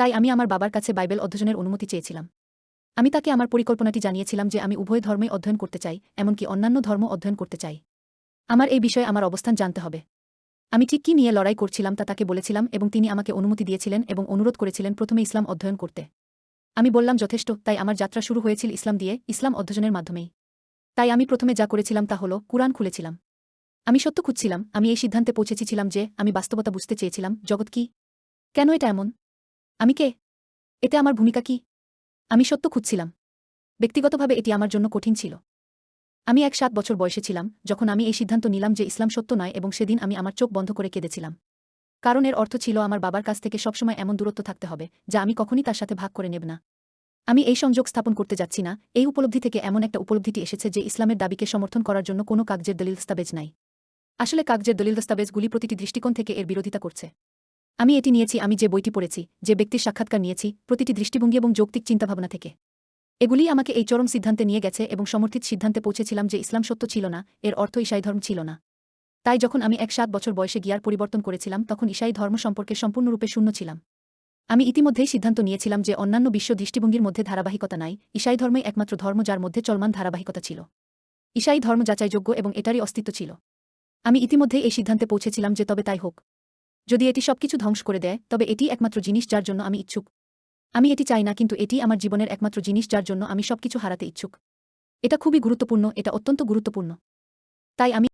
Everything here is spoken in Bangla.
তাই আমি আমার বাবার কাছে বাইবেল অধ্যয়নের অনুমতি চেয়েছিলাম। আমি তাকে আমার পরিকল্পনাটি জানিয়েছিলাম যে আমি উভয় ধর্মই অধ্যয়ন করতে চাই, এমনকি অন্যান্য ধর্ম অধ্যয়ন করতে চাই। আমার এই বিষয়ে আমার অবস্থান জানতে হবে। আমি ঠিক কী নিয়ে লড়াই করছিলাম তা তাকে বলেছিলাম এবং তিনি আমাকে অনুমতি দিয়েছিলেন এবং অনুরোধ করেছিলেন প্রথমে ইসলাম অধ্যয়ন করতে। আমি বললাম, যথেষ্ট, তাই আমার যাত্রা শুরু হয়েছিল ইসলাম দিয়ে, ইসলাম অধ্যয়নের মাধ্যমেই। তাই আমি প্রথমে যা করেছিলাম তা হল কুরআন খুলেছিলাম। আমি সত্য খুঁজছিলাম, আমি এই সিদ্ধান্তে পৌঁছেছিলাম যে আমি বাস্তবতা বুঝতে চেয়েছিলাম, জগৎ কি? কেন এটা এমন? আমি কে? এতে আমার ভূমিকা কি? আমি সত্য খুঁজছিলাম। ব্যক্তিগতভাবে এটি আমার জন্য কঠিন ছিল। আমি এক সাত বছর বয়সে ছিলাম, যখন আমি এই সিদ্ধান্ত নিলাম যে ইসলাম সত্য নয় এবং সেদিন আমি আমার চোখ বন্ধ করে কেঁদেছিলাম। কারণ এর অর্থ ছিল আমার বাবার কাছ থেকে সবসময় এমন দূরত্ব থাকতে হবে, যা আমি কখনই তার সাথে ভাগ করে নেব না। আমি এই সংযোগ স্থাপন করতে যাচ্ছি না, এই উপলব্ধি থেকে এমন একটা উপলব্ধিটি এসেছে যে ইসলামের দাবিকে সমর্থন করার জন্য কোনো কাগজের দলিল দস্তাবেজ নাই। আসলে কাগজের দলিল দস্তাবেজগুলি প্রতিটি দৃষ্টিকোণ থেকে এর বিরোধিতা করছে। আমি এটি নিয়েছি, আমি যে বইটি পড়েছি, যে ব্যক্তির সাক্ষাৎকার নিয়েছি, প্রতিটি দৃষ্টিভঙ্গি এবং যৌক্তিক চিন্তাভাবনা থেকে। এগুলি আমাকে এই চরম সিদ্ধান্তে নিয়ে গেছে এবং সমর্থিত সিদ্ধান্তে পৌঁছেছিলাম যে ইসলাম সত্য ছিল না, এর অর্থ ঈশাই ধর্ম ছিল না। তাই যখন আমি এক সাত বছর বয়সে গিয়ার পরিবর্তন করেছিলাম, তখন ঈশাই ধর্ম সম্পর্কে সম্পূর্ণরূপে শূন্য ছিলাম। আমি ইতিমধ্যেই সিদ্ধান্ত নিয়েছিলাম যে অন্যান্য বিশ্ব দৃষ্টিভঙ্গির মধ্যে ধারাবাহিকতা নাই ঈশাই ধর্মই একমাত্র ধর্ম যার মধ্যে চলমান ধারাবাহিকতা ছিল। ঈশাই ধর্ম যাচাইযোগ্য এবং এটারই অস্তিত্ব ছিল। আমি ইতিমধ্যেই এই সিদ্ধান্তে পৌঁছেছিলাম যে তবে তাই হোক। যদি এটি সবকিছু ধ্বংস করে দেয়, তবে এটি একমাত্র জিনিস যার জন্য আমি ইচ্ছুক। আমি এটি চাই না, কিন্তু এটি আমার জীবনের একমাত্র জিনিস যার জন্য আমি সবকিছু হারাতে ইচ্ছুক। এটা খুবই গুরুত্বপূর্ণ, এটা অত্যন্ত গুরুত্বপূর্ণ। তাই আমি